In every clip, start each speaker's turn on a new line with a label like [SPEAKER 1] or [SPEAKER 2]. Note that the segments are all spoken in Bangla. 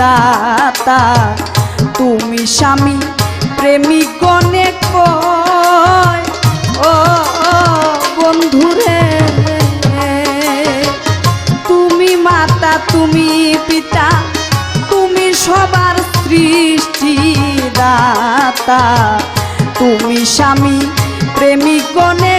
[SPEAKER 1] দাতা তুমি স্বামী প্রেমিক কয়, ও বন্ধুরে, তুমি মাতা, তুমি পিতা, তুমি সবার সৃষ্টি দাতা তুমি স্বামী প্রেমী কনে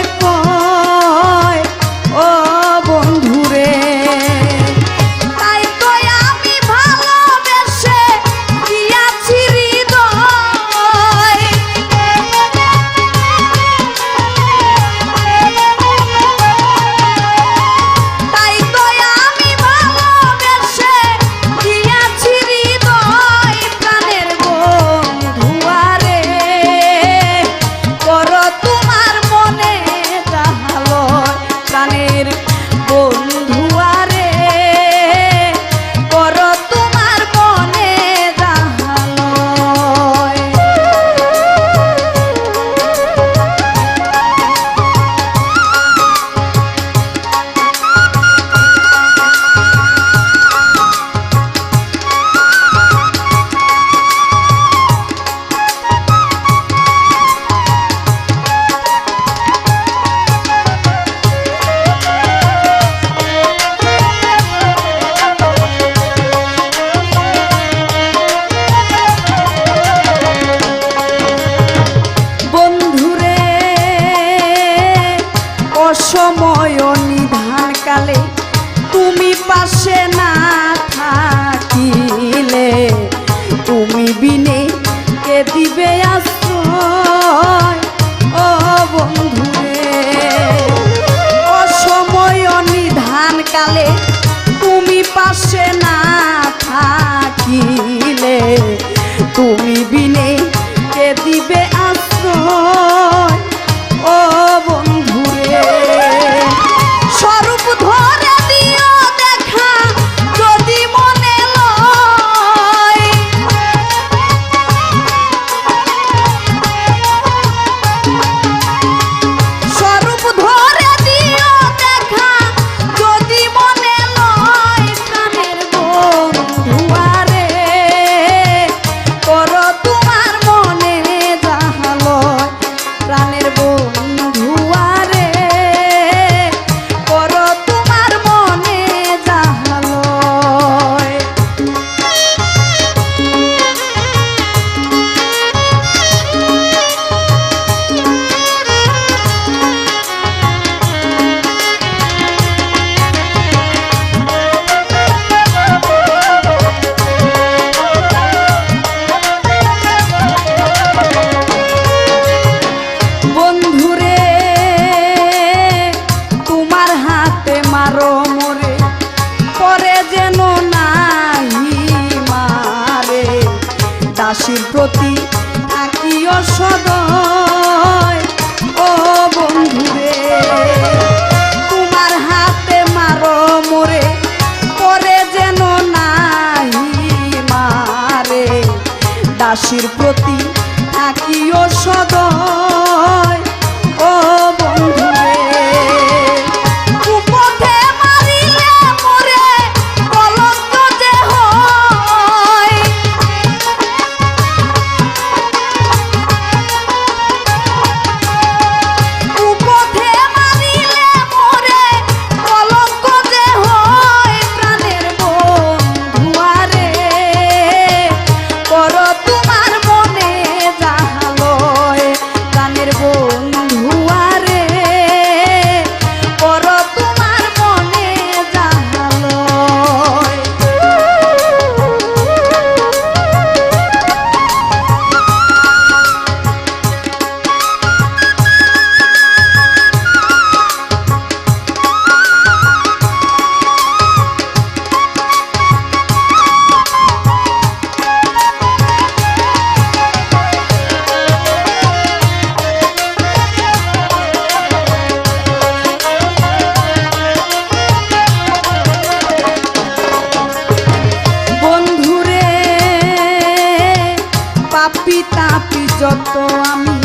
[SPEAKER 1] যত আমি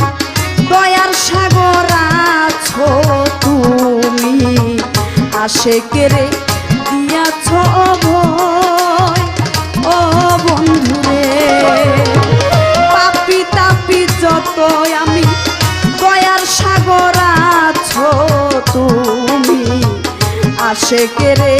[SPEAKER 1] দয়ার সাগর আছো তুমি আসে কেড়ে দিয়াছ ভয় ও বন্ধুরে, পাপি তাপি যত আমি দয়ার সাগর আছো তুমি আসে কেড়ে